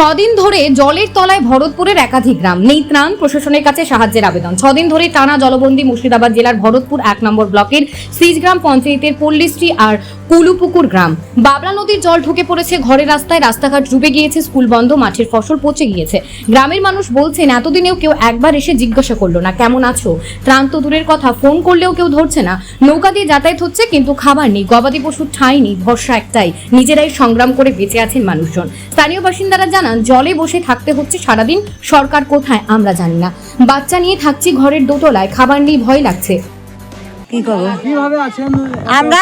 ছদিন ধরে জলের তলায় ভরতপুরের একাধিক গ্রাম। নেই ত্রাণ, প্রশাসনের কাছে সাহায্যের আবেদন। ছদিন ধরে টানা জলবন্দী মুর্শিদাবাদ জেলার ভরতপুর এক নম্বর ব্লকের সিজগ্রাম পঞ্চায়েতের পল্লিশ্রী আর কুলুপুকুর গ্রাম। বাবলা নদীর জল ঢুকে পড়েছে ঘরের রাস্তায়, রাস্তাঘাট ডুবে গিয়েছে, স্কুল বন্ধ, মাঠের ফসল পচে গিয়েছে। গ্রামের মানুষ বলছেন, এতদিনেও কেউ একবার এসে জিজ্ঞাসা করল না, কেমন আছো? ত্রাণ তো দূরের কথা, ফোন করলেও কেউ ধরছে না। নৌকা দিয়ে যাতায়াত হচ্ছে, কিন্তু খাবার নেই, গবাদি পশুর ঠাঁই নেই, ভরসা একটাই, নিজেরাই সংগ্রাম করে বেঁচে আছেন মানুষজন। স্থানীয় বাসিন্দারা জানান, জলে বসে থাকতে হচ্ছে সারাদিন, সরকার কোথায় আমরা জানি না। বাচ্চা নিয়ে থাকছি ঘরের দোতলায়, খাবার নেই ভয় লাগছে। কি করব? আমরা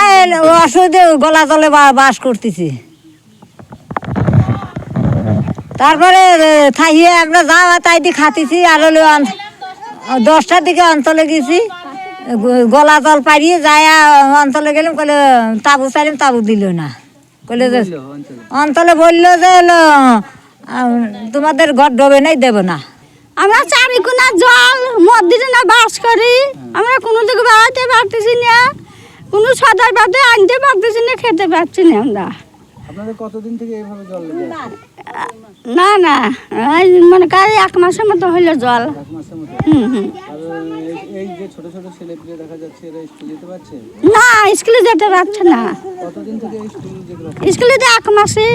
অসুবিধে গলা তলে বাস করতেছি। তারপরে থাইয়ে আমরা যাওয়া তাই দিয়ে খাতেছি আর হলো দশটার দিকে অঞ্চলে গেছি। গলা জল পাড়িয়ে যায় অঞ্চলে গেলাম কলে তাবু চাইলাম তাবু দিল না। কলে যে অঞ্চলে। বলল যে তোমাদের ঘর ডোবে নাই দেবো না। আমরা চারিকোনা জল মধ্যে না বাস করি। আমরা কোনো দিকে বেড়াতে পারতেছি না। কোনো সদাই পাতে আনতে পারতেছি না খেতে পারছি না আমরা। আপনাদের কতদিন থেকে এইভাবে জল না না মনে করি এক মাসের মতো হইল জল। এই- এই যে ছোট ছোট ছেলেপিলে দেখা যাচ্ছে এরা স্কুল যেতে পারছে? না স্কুলে যেতে পারছে না। কতদিন থেকে স্কুল এক মাসে।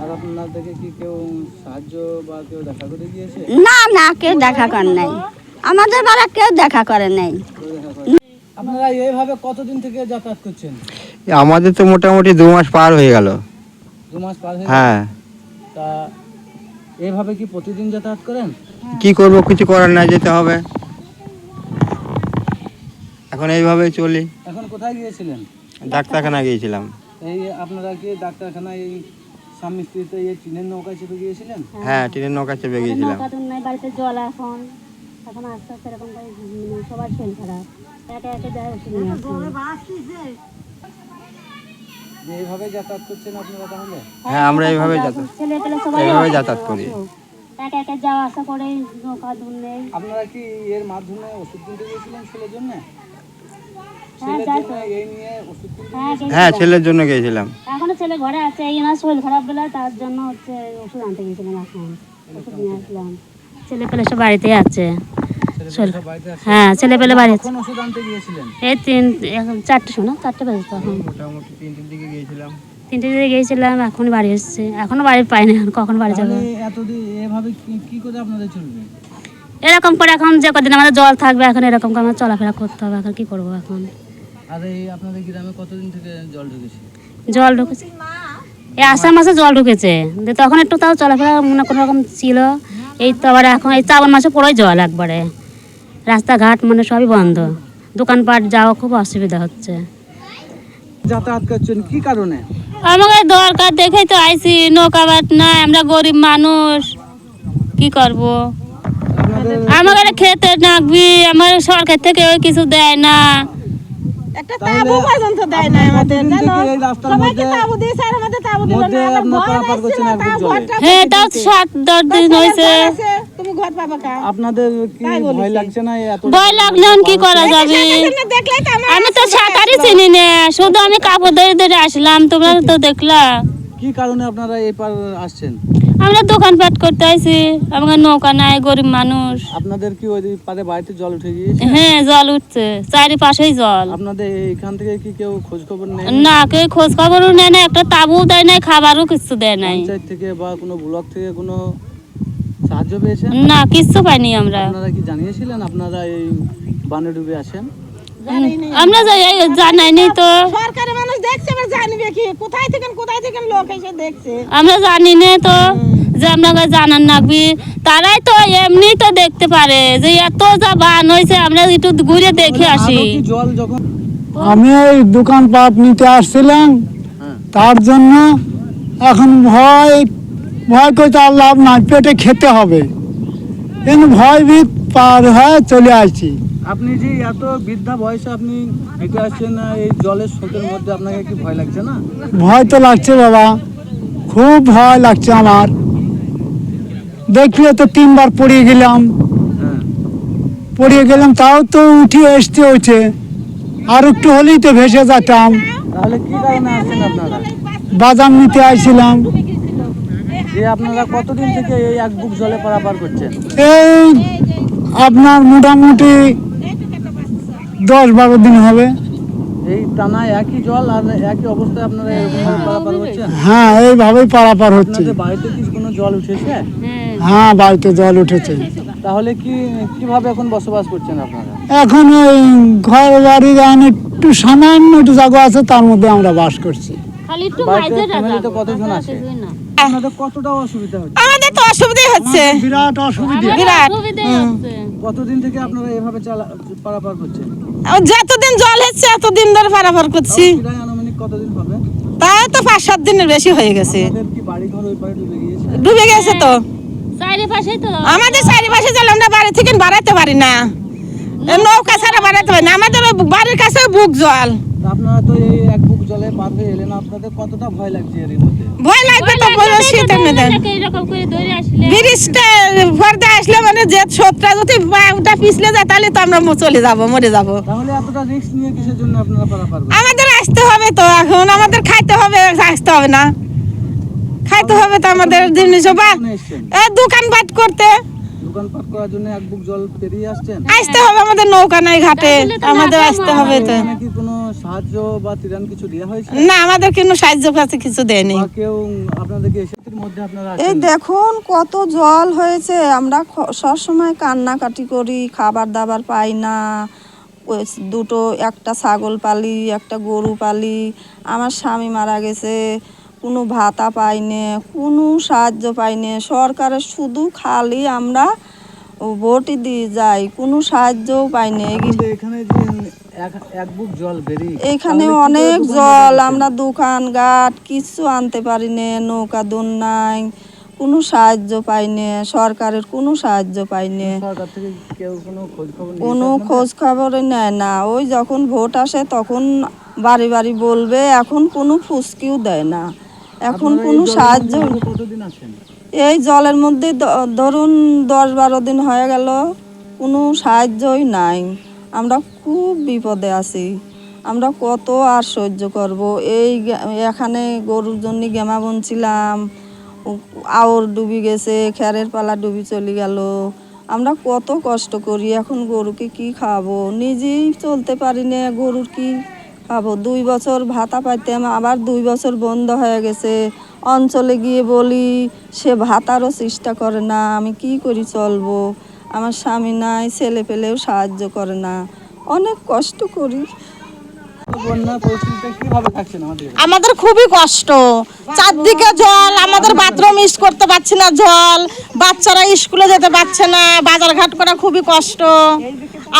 আর আপনাদেরকে কি কেউ সাহায্য বা কেউ দেখা করে দিয়েছে না না কেউ দেখা করে নাই। আমাদের বাড়া কেউ দেখা করে নাই। আপনারা এইভাবে কতদিন থেকে যাতায়াত করছেন? আমাদের তো মোটামুটি দু মাস পার হয়ে গেল। দু মাস পার হয়ে হ্যাঁ। তা এইভাবে কি প্রতিদিন যাতায়াত করেন? কি করব কিছু করার না যেতে হবে। এখন এইভাবে চলি। এখন কোথায় গিয়েছিলেন? ডাক্তারখানা গিয়েছিলাম। এই আপনারা কি ডাক্তারখানায় স্বামী স্ত্রীতে এই টিনের নৌকায় চেপে গিয়েছিলেন? হ্যাঁ ট্রেনের নৌকা চেপে গিয়েছিলাম। নাই বাড়িতে জল এখন। এখন আস্তে আস্তে এরকম করে সবার শরীর খারাপ। একে একে যায় ওষুধ এইভাবে যাতায়াত করছেন আপনারা তাহলে? হ্যাঁ আমরা এইভাবে যাতায়াত ছেলে পেলে সবাই এইভাবে যাতায়াত করি। একে একে যাওয়া আসা করে নৌকা দূর নেই আপনারা কি এর মাধ্যমে ওষুধ কিনতে গিয়েছিলেন ছেলের জন্য? হ্যাঁ ছেলের জন্য হ্যাঁ হ্যাঁ ছেলের জন্য গিয়েছিলাম এখনও ছেলে ঘরে আছে এই না শরীর খারাপ বলে তার জন্য হচ্ছে ওষুধ আনতে গেছিলাম এখন। ওষুধ নিয়ে আসলাম। ছেলে পেলে সব বাড়িতে আছে। ছেলেপেলে সব বাড়িতে আছে? হ্যাঁ ছেলে পেলে বাড়ি এই তিন এখন চারটে শোনো চারটে বাজে তখন মোটামুটি তিনটের দিকে গিয়েছিলাম। তিনটে দিকে গিয়েছিলাম এখন বাড়ি এসেছে। এখনও বাড়ি পাইনি কখন বাড়ি যাব? এতদিন এভাবে কি কি করে আপনাদের চলবে? এরকম করে এখন যে কদিন আমাদের জল থাকবে এখন এরকম করে আমাদের চলাফেরা করতে হবে এখন কি করব এখন? আর এই আপনাদের গ্রামে কতদিন থেকে জল ঢুকেছে? জল ঢুকেছে। এই আষাঢ় মাসে জল ঢুকেছে। তখন একটু তাও চলাফেরা মনে কোনো রকম ছিল। এই তো আবার এখন এই শ্রাবণ মাসে পড়েই জল একবারে। রাস্তাঘাট মানে সবই বন্ধ। দোকানপাট যাওয়া খুব অসুবিধা হচ্ছে। যাতায়াত করছেন কি কারণে? আমাকে দরকার দেখেই তো আইছি নৌকা বাট নাই আমরা গরিব মানুষ। কি করব? আমাকে খেতে নাকবি আমার সরকার থেকে ওই কিছু দেয় না। হ্যাঁ তাও সাত দশ দিন হয়েছে। আপনাদের কি ভয় লাগছে না এত ভয় লাগলে কি করা যাবে? আমি তো সাঁতারই চিনি না শুধু আমি কাপড় ধরে ধরে আসলাম তোমরা তো দেখলা। কি কারণে আপনারা এই পার আসছেন? আমরা দোকানপাট করতে আইছি আমাকে নৌকা নাই গরিব মানুষ। আপনাদের কি ওই পারে বাড়িতে জল উঠে গিয়েছে? হ্যাঁ জল উঠছে চারিপাশেই জল। আপনাদের এখান থেকে কি কেউ খোঁজ খবর নেই না কেউ খোঁজ খবরও নেয় না একটা তাবু দেয় নাই খাবারও কিছু দেয় নাই। পঞ্চায়েত থেকে বা কোনো ব্লক থেকে কোনো সাহায্য পেয়েছেন? না কিচ্ছু পাইনি আমরা। আপনারা কি জানিয়েছিলেন আপনারা এই বানে ডুবে আছেন আমরা যাই জানাইনি তো। সরকারি মানুষ দেখছে এবার জানবে কি? কোথায় থেকে কোথায় থেকে লোক এসে দেখছে? আমরা জানি না তো যে আপনাকে জানান নাকবি। তারাই তো এমনি তো দেখতে পারে যে এত যা বান হয়েছে আমরা একটু ঘুরে দেখে আসি। আমি এই দোকানপাট নিতে আসছিলাম। হ্যাঁ। তার জন্য এখন ভয় ভয় করতে আর লাভ নাই পেটে খেতে হবে। কিন্তু ভয় ভিত পার হয়ে চলে আসছি। আপনি যে এত বৃদ্ধা বয়সে আপনি হেঁটে আসছেন এই জলের স্রোতের মধ্যে আপনাকে কি ভয় লাগছে না? ভয় তো লাগছে বাবা খুব ভয় লাগছে আমার। দেখলে তো তিনবার পড়িয়ে গেলাম। পড়িয়ে গেলাম তাও তো উঠে আসতে হচ্ছে আর একটু হলেই তো ভেসে যেতাম। তাহলে কি কারণে আসছেন আপনারা? বাদাম নিতে আইছিলাম। দিয়ে আপনারা কতদিন থেকে এই এক বুক জলে পারাপার করছেন? এই আপনার মোটামুটি দশ বারো দিন হবে। এই টানা একই জল আর একই অবস্থায় আপনারা এরকম পারাপার করছেন হ্যাঁ এইভাবেই পারাপার হচ্ছে। বাড়িতে কি কোনো জল উঠেছে? হ্যাঁ। বাড়িতে জল উঠেছে। তাহলে কি কীভাবে এখন বসবাস করছেন আপনারা? এখন ওই ঘর বাড়ি গান একটু সামান্য একটু জায়গা আছে তার মধ্যে আমরা বাস করছি। খালি একটু কতজন আছে? আপনাদের কতটা অসুবিধা হচ্ছে? আমাদের তো অসুবিধাই হচ্ছে। বিরাট অসুবিধা। বিরাট। কতদিন থেকে আপনারা এভাবে চালা পারাপার করছেন? যতদিন জল হচ্ছে এতদিন ধরে পারাপার করছি। প্রায় আনুমানিক কতদিন হবে? তাও তো পাঁচ সাত দিনের বেশি হয়ে গেছে। আপনাদের কি বাড়ি ঘর ওই পারে ডুবে গেছে তো। আমাদের চারিপাশে জল আমরা বাড়ি থেকে বাড়াতে পারি না। নৌকা ছাড়া বাড়াতে পারি না। আমাদের বাড়ির কাছে বুক জল তা আপনারা তো এই এক এলেন আপনাদের কতটা ভয় লাগছে এর মধ্যে? ভয় লাগবে তো বলো করে ধরে আসলে। ব্রিজটা ভরতে আসলে মানে যে স্রোতটা যদি ওটা পিছলে যায় তাহলে তো আমরা চলে যাব মরে যাব। তাহলে এতটা রিস্ক নিয়ে কিসের জন্য আপনারা পারাপার আমাদের আসতে হবে তো এখন আমাদের খাইতে হবে আসতে হবে না। খাইতে হবে তো আমাদের জিনিস বা দোকানপাট করতে। দোকানপাট করার জন্য এক বুক জল পেরিয়ে আসছেন? আসতে হবে আমাদের নৌকা নাই ঘাটে আমাদের আসতে হবে তো। সাহায্য বা ত্রাণ কিছু দেওয়া হয়েছে? না আমাদের কোনো সাহায্য কাছে কিছু দেয়নি। কেউ আপনাদেরকে মধ্যে আপনারা এই দেখুন কত জল হয়েছে। আমরা সবসময় কান্নাকাটি করি খাবার দাবার পাই না। দুটো একটা ছাগল পালি একটা গরু পালি। আমার স্বামী মারা গেছে কোনো ভাতা পাইনে কোনো সাহায্য পাইনে। সরকারের শুধু খালি আমরা ভোটই দিয়ে যাই কোনো সাহায্যও পাইনি। কিন্তু এখানে অনেক জল আমরা দোকান ঘাট কিছু আনতে পারি নে নৌকা দোন নাই কোনো সাহায্য পাইনি সরকারের কোনো সাহায্য থেকে কেউ কোনো খোঁজ খবর নেয় না। ওই যখন ভোট আসে তখন বাড়ি বাড়ি বলবে এখন কোনো ফুসকিও দেয় না। এখন কোনো সাহায্য এই জলের মধ্যে ধরুন দশ বারো দিন হয়ে গেল কোনো সাহায্যই নাই। আমরা খুব বিপদে আছি। আমরা কত আর সহ্য করব। এই এখানে গরুর জন্য গেমা বনছিলাম। আওর ডুবি গেছে, খেরের পালা ডুবি চলে গেল। আমরা কত কষ্ট করি, এখন গরুকে কি খাব? নিজেই চলতে পারি না গরুর কি খাব? দুই বছর ভাতা পাইতাম, আবার দুই বছর বন্ধ হয়ে গেছে। অঞ্চলে গিয়ে বলি, সে ভাতারও চেষ্টা করে না, আমি কি করি চলবো? আমার স্বামী নাই ছেলে পেলেও সাহায্য করে না। অনেক কষ্ট করি। আমাদের খুবই কষ্ট। চারদিকে জল আমাদের বাথরুম ইউজ করতে পারছি না জল। বাচ্চারা স্কুলে যেতে পারছে না বাজার ঘাট করা খুবই কষ্ট।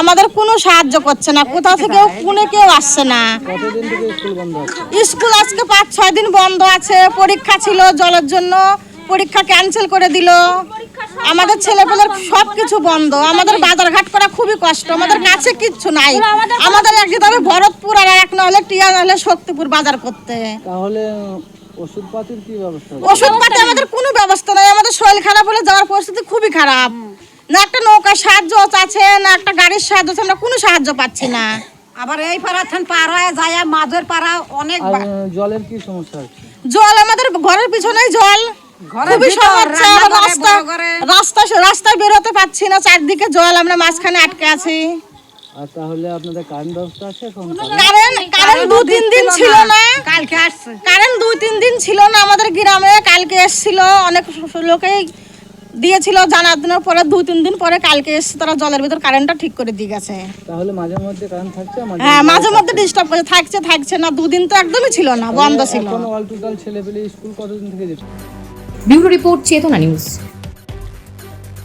আমাদের কোনো সাহায্য করছে না কোথাও থেকেও কোনো কেউ আসছে না। স্কুল আজকে পাঁচ ছয় দিন বন্ধ আছে পরীক্ষা ছিল জলের জন্য। পরীক্ষা ক্যান্সেল করে দিল। আমাদের ছেলেপেলের সব কিছু বন্ধ। আমাদের বাজারঘাট করা খুবই কষ্ট। আমাদের কাছে কিচ্ছু নাই। আমাদের এক যেতে হবে ভরতপুর আর এক না হলে টিয়া হলে শক্তিপুর বাজার করতে। তাহলে ওষুধপাতির কি ব্যবস্থা? ওষুধপাতি আমাদের কোনো ব্যবস্থা নাই। আমাদের শরীর খারাপ হলে যাওয়ার পরিস্থিতি খুবই খারাপ। না একটা নৌকার সাহায্য আছে না একটা গাড়ির সাহায্য আছে আমরা কোনো সাহায্য পাচ্ছি না। আবার এই পাড়া থান পার হয়ে যায় মাঝের পাড়া অনেক জলের কি সমস্যা জল আমাদের ঘরের পিছনেই জল। খুবই সমস্যা রাস্তা রাস্তা রাস্তায় বেরোতে পাচ্ছি না চারদিকে জল আমরা মাঝখানে আটকে আছি। আর তাহলে আপনাদের কারেন্ট ব্যবস্থা আছে এখন? কারেন্ট কারেন্ট দু তিন দিন ছিল না। কালকে আসছে। কারেন্ট দুই তিন দিন ছিল না আমাদের গ্রামে কালকে এসেছিল অনেক লোকেই দিয়েছিল জানার দিনের পরে দুই তিন দিন পরে কালকে এসে তারা জলের ভিতর কারেন্টটা ঠিক করে দিয়ে গেছে। তাহলে মাঝে মধ্যে কারেন্ট থাকছে হ্যাঁ মাঝে মধ্যে ডিস্টার্ব করে থাকছে থাকছে না দুদিন তো একদমই ছিল না বন্ধ ছিল। এখন অল টোটাল ছেলে স্কুল কতদিন থেকে যেত? Bureau report Chetana news.